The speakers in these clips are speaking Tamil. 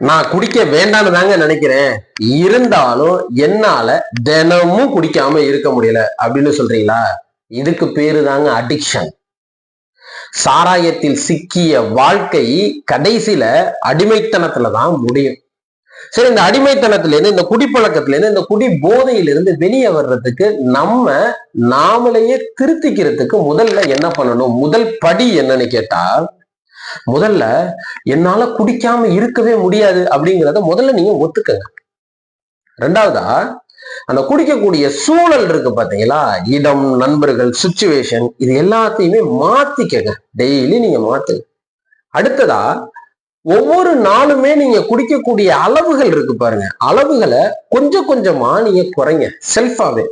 நான் குடிக்க வேண்டாம்னு தாங்க நினைக்கிறேன். இருந்தாலும் என்னால தினமும் குடிக்காம இருக்க முடியல அப்படின்னு சொல்றீங்களா? இதுக்கு பேரு தாங்க அடிக்ஷன் சாராயத்தில் சிக்கிய வாழ்க்கை கடைசியில அடிமைத்தனத்துல தான் முடியும். சரி இந்த அடிமைத்தனத்துல இருந்து இந்த குடிப்பழக்கத்துல இருந்து இந்த குடி போதையிலிருந்து வெளியே வர்றதுக்கு நம்ம நாமளையே திருத்திக்கிறதுக்கு முதல்ல என்ன பண்ணணும்? முதல் படி என்னன்னு கேட்டா முதல்ல என்னால குடிக்காம இருக்கவே முடியாது அப்படிங்கிறத முதல்ல நீங்க ஒத்துக்கங்க. ரெண்டாவதா அந்த குடிக்கக்கூடிய சூழல் இருக்கு பாத்தீங்களா? இடம் நண்பர்கள் சுச்சுவேஷன் இது எல்லாத்தையுமே மாத்திக்கங்க. டெய்லி நீங்க மாத்துங்க அடுத்ததா ஒவ்வொரு நாளுமே நீங்க குடிக்கக்கூடிய அளவுகள் இருக்கு பாருங்க. அளவுகளை கொஞ்சம் கொஞ்சமா நீங்க குறைங்க. செல்ஃபாவே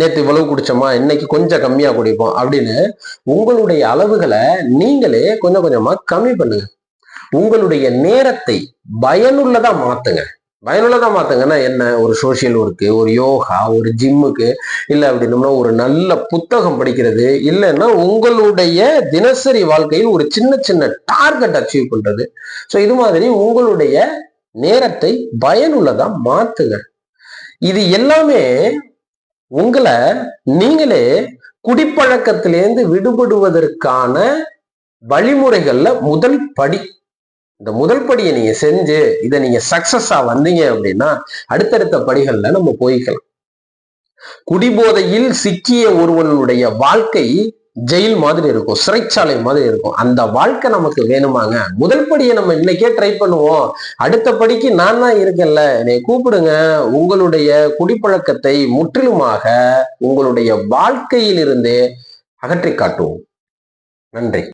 நேற்று இவ்வளவு குடிச்சோமா இன்னைக்கு கொஞ்சம் கம்மியா குடிப்போம் அப்படின்னு உங்களுடைய அளவுகளை நீங்களே கொஞ்சம் கொஞ்சமா கம்மி பண்ணுங்க. உங்களுடைய நேரத்தை பயனுள்ளதா மாத்துங்க. பயனுள்ளதா மாத்துங்கன்னா என்ன? ஒரு சோசியல் ஒர்க்கு ஒரு யோகா ஒரு ஜிம்முக்கு இல்லை அப்படின்னம்னா ஒரு நல்ல புத்தகம் படிக்கிறது இல்லைன்னா உங்களுடைய தினசரி வாழ்க்கையில் ஒரு சின்ன சின்ன டார்கெட் அச்சீவ் பண்றது. ஸோ இது மாதிரி உங்களுடைய நேரத்தை பயனுள்ளதா மாத்துங்க. இது எல்லாமே உங்களை நீங்களே குடிப்பழக்கத்திலேருந்து விடுபடுவதற்கான வழிமுறைகள்ல முதல் படி. இந்த முதல் படியை நீங்க செஞ்சு இதை நீங்க சக்சஸா வந்தீங்க அப்படின்னா அடுத்தடுத்த படிகள்ல நம்ம போய்க்கலாம். குடிபோதையில் சிக்கிய ஒருவனுடைய வாழ்க்கை ஜெயில் மாதிரி இருக்கும் சிறைச்சாலை மாதிரி இருக்கும். அந்த வாழ்க்கை நமக்கு வேணுமாங்க. முதல் படியை நம்ம இன்னைக்கே ட்ரை பண்ணுவோம். அடுத்த படிக்கு நான் தான் இருக்கேன்ல. என்னை கூப்பிடுங்க. உங்களுடைய குடிப்பழக்கத்தை முற்றிலுமாக உங்களுடைய வாழ்க்கையிலிருந்தே அகற்றி காட்டுவோம். நன்றி.